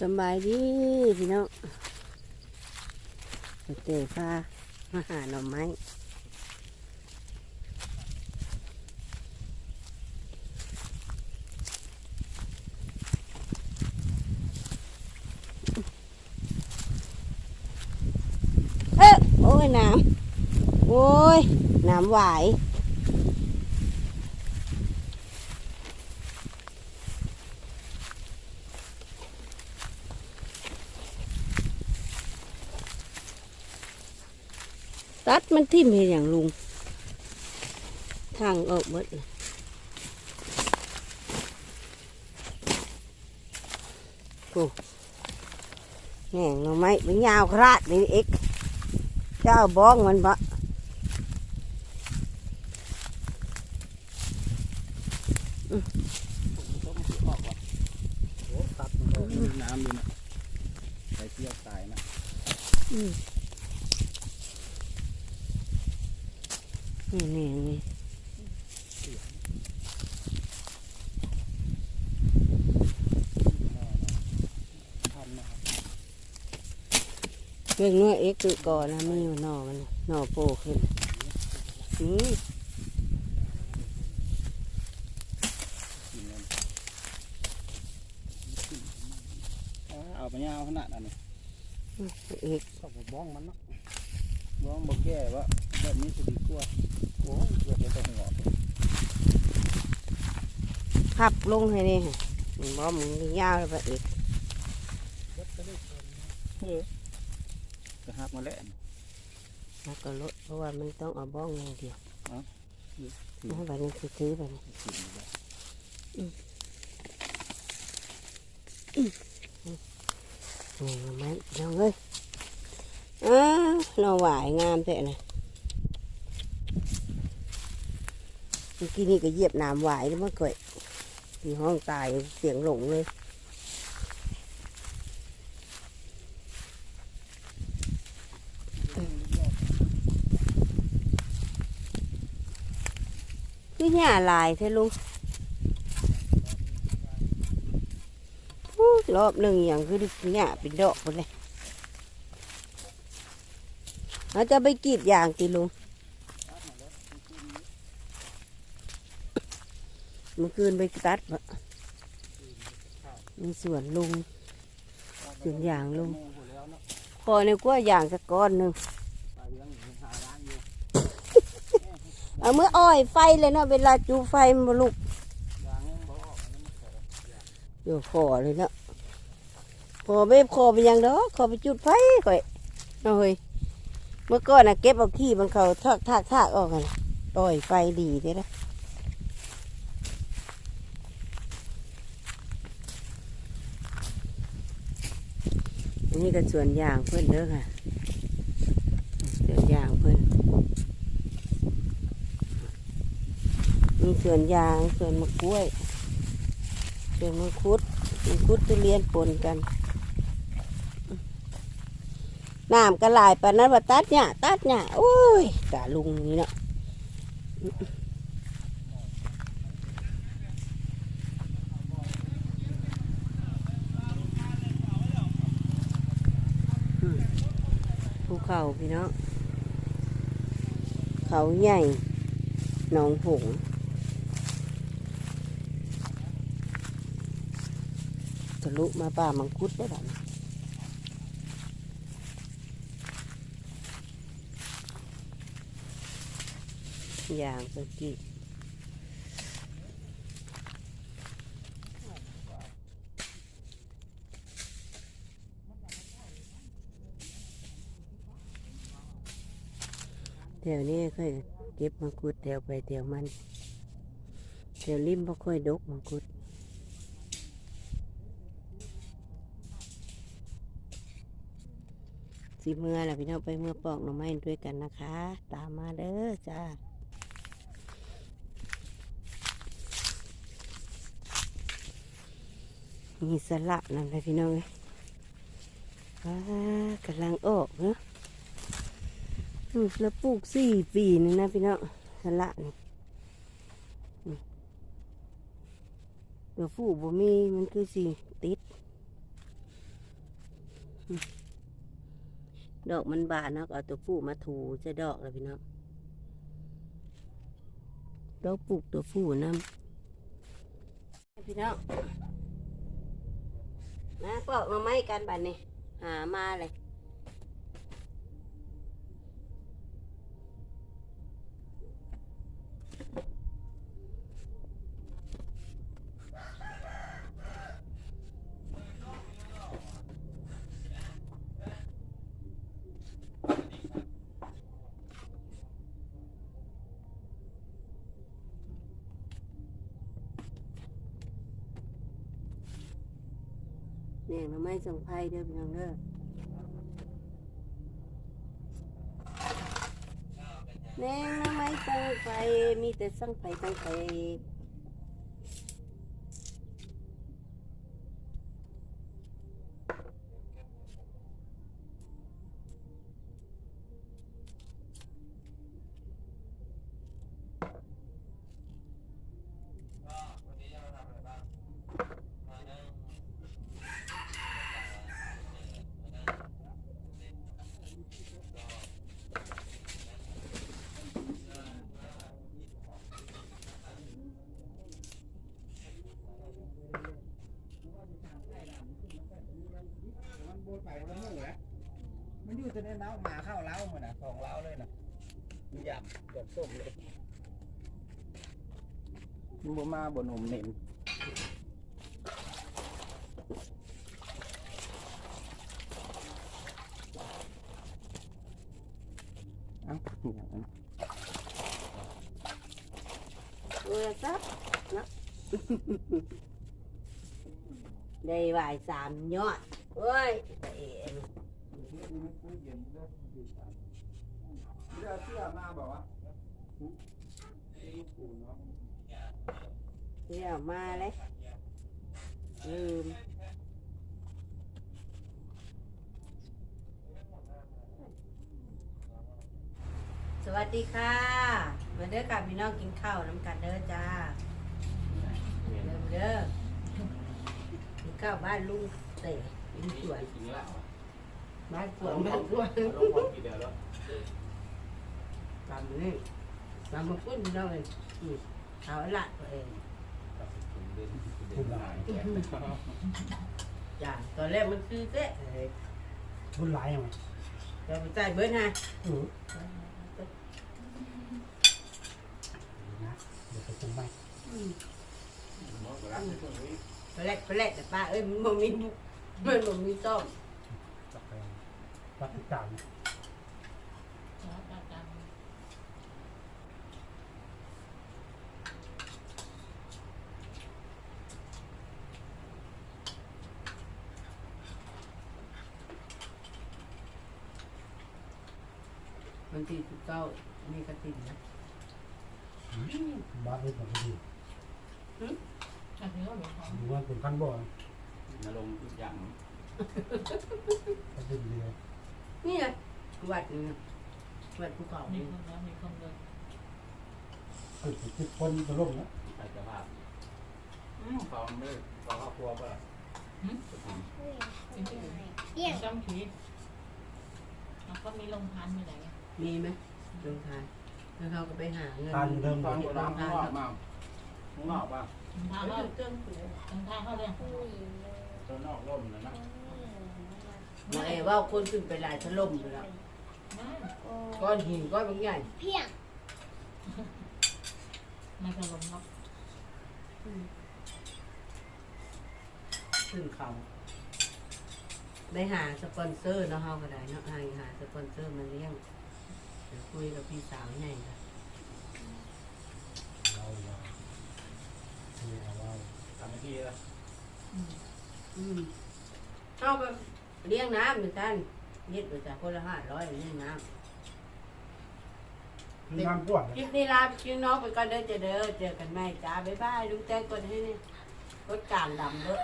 สบายดีพี่น้องไปเจอพามาหาหน่อไม้เอ๊ะโอ้ยน้ำโอ้ยน้ำไหว ตัดมันทิ่มเห็นอย่างลุง ทางออกเบิดเลยโอ้แหน่งหน่อไม้มันยาวคราดนี่เอ็กเจ้าบ้องมันบะโอ้ตัดมันก็มีน้ำอยู่นะใส่เที่ยวตายนะนี่ นี่นี่ทำนะครับเรื่องเนื้อเอ็กคือก่อนนะมีอยู่หน่อมันหน่อโปขึ้นอืมกินเลยเอาเอาไปยาวขนาดนั้นนี่เอ็กต้องไปบ้องมันเนาะบ้องบ่แก้ว่า แบบนี้จะดีกว่าโอ้ยเกือบจะต้องหัวพับลงให้นี่มันบ่มันยาวเลยปะเอ็กเออจะหักมาแล้วแล้วก็ลดเพราะว่ามันต้องเอาบ้องอย่างเดียวเอ้านะแบบนี้คือซื้อแบบนี้กินเลยนี่มันยังเลยอ้าหน่อหวายงามแต่นะ เมื่อกี้นี่ก็เหยียบน้ำหวแล้วมันเกิดที่ห้องตายเสียงหลงเลยคือหญ้าลายเท่ลุงรอบหนึ่งอย่างคือหญ้าเป็นดอกหมดเลยเราจะไปกรีดยางตีลุง เมื่อคืนไปตัดมีสวนลุงถึงอย่างลุงโมโหแล้วเนาะพอในกล้วยอย่างสักก้อนหนึ่งเอาเมื่ออ้อยไฟเลยเนาะเวลาจูไฟมันบ่ลุกยางยังบ่ออกอันนั้นมันขอเดี๋ยวขอเลยเนาะพอไม่ขอไปยังดอกขอไปจุดไฟก่อยเอาเฮ้ยเมื่อก่อนนะเก็บเอาขี้มันเขาทากทากทากออกกันอ้อยไฟดีเด้นะ นนี้ก็สวนยางเพื่อนเด้อค่ะสวนยางเพื่อนมีสวนยางสวนมะกล้วยสวนมังคุดมังคุดทุเรียนปนกันน้ำก็หลายปานนั้นว่าตัดเนี่ยตัดเนี่ยโอ้ยตาลุงนี่เนาะ เขาพี่น้องเขาใหญ่หนองผงทะลุมาป่ามังคุดได้แบบอย่างเมื่อกี้ ถวนี้ค่อยเก็บมังคุดแถวไปแถวมันแถวริมบ่ค่อยดกมังคุดสิเมื่อล่ะพี่น้องไปเมื่อปอกหน่อไม้ด้วยกันนะคะ ตามมาเด้อจ้ามีสละนั่นเลยพี่น้องเอ้ยว้ากำลังออกเนาะ แล้วปลูกสี่ปีนึงนะพี่น้องสละนี่เดี๋ยวฟูบ่มีมันคือสิติด ดอกมันบานนะก็เอาตัวผู้มาถูจะดอกแล้วพี่น้องดอกปลูกตัวผู้น้ำพี่น้องมาปอกมาไม้กันบัดนี้หามาเลย นี่ยมาไม้ส่งไพ่เด้อพี่น้องเด้อแนงน้ำไม้ส่งไฟมีแต่สั่งไฟส่งไฟ มันโบนไปมันมุ่งแล้วมันอยู่แต่ในเล้าหมาเข้าเล้ามันน่ะสองเล้าเลยน่ะมันหยำหยำส้มเลยมันบ่มาบนหนุ่มเน่นเอ้าอย่างนั้นเออซับนะได้ไหวายสามยอดเอ้ยแต่เอ็มเลือเสื้อมาบอกว่าเดี๋ยวมาเลยลืมสวัสดีค่ะ มาเด้อกับพี่น้องกินข้าวน้ำกันเด้อจ้าเด้อเด้อกินข้าวบ้านลุงเต๋ลุงสวน บ้านสวนบ้านสวนตามนี้ตามมาพูดพี่น้องเลยอืมเอาละตัวเองจ้ะตอนแรกมันคือเจ๊เอ้ยทุนหลายยังไงเราไปใส่เบิร์ดฮะอือนะเดี๋ยวไปตรงไปไปแรกไปแรกแต่ป้าเอ้ยมันบ่มีมันบ่มีต้มจับไป รับติดตามวันที่สิบเก้ามีกระถิ่นนะบ้านเป็นแบบนี้อันนี้ก็เหมือนของดูว่าเป็นพันบ่อนมาลงทุกอย่าง ก็เป็นเรือ นี่ไง วัดนี่นะวัดภูเขามีนี่คนแล้วมีคนเดินเกิดสิบคนจะล่มนะใครจะภาพเขาไม่เขาครอบครัวป่ะจริงจริงเยี่ยมจ้องผีแล้วก็มีลงพันอยู่ไหนมีไหมลงทานแล้วเขาก็ไปหาเงินทานเดิมตอนน้ำงอกมาข้างนอกป่ะทางเขาเข้าถึงเครื่องเปลือยทางทางเข้าเลยตัวนอกร่มนะนะมาเอ้ว่าคนขึ้นไปหลายถล่มไปแล้ว ก้อนหินก้อนบางใหญ่เพียงมันจะลงล็อกขึ้นเขาได้หาสปอนเซอร์เนาะเฮาก็ได้เนาะหาหาสปอนเซอร์มาเลี้ยงเดี๋ยวคุยกับพี่สาวใหญ่ค่ะเราเราเนี่ยเราทำหน้าที่แล้วอืมเอาไปเลี้ยงน้ำเหมือนกัน เย็ดไปจากคนละห้าร้อยเลี้ยงน้ำมีน้ำกว้างคลิปนี้ลาพี่น้องไปก่อนเด้อเจอเด้อเจอกันใหม่จ้าบ๊ายบายลุงแจ้งกดให้นี่กดการดำเด้อ